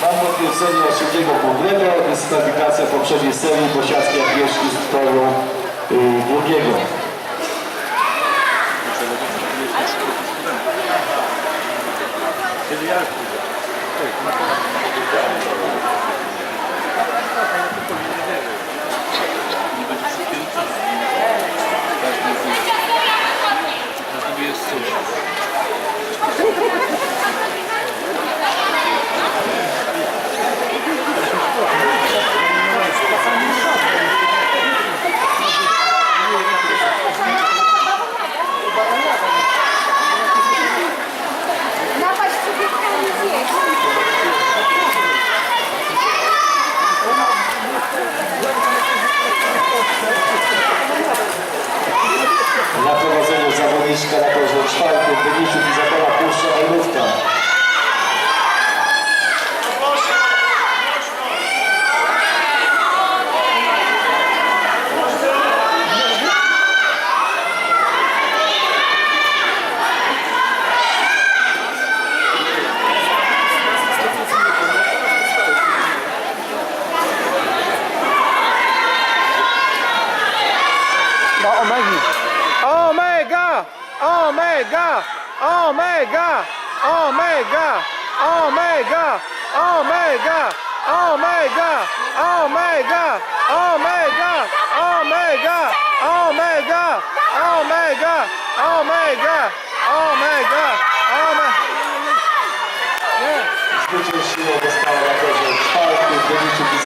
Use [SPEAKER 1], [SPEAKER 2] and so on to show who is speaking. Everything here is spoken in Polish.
[SPEAKER 1] Mam potwierdzenie trzeciego głównego, dyskwalifikacja poprzedniej serii Bosiackiej Agnieszki z toru drugiego.
[SPEAKER 2] Thank you. Agnieszka
[SPEAKER 1] na poziom czwarty, Denisiu Izabela Puszcza
[SPEAKER 3] Orlówka. No, Omegi. Omega! Omega! Omega! Omega! Omega! Omega! Omega! Omega! Omega! Omega! Omega! Omega! Omega! Omega!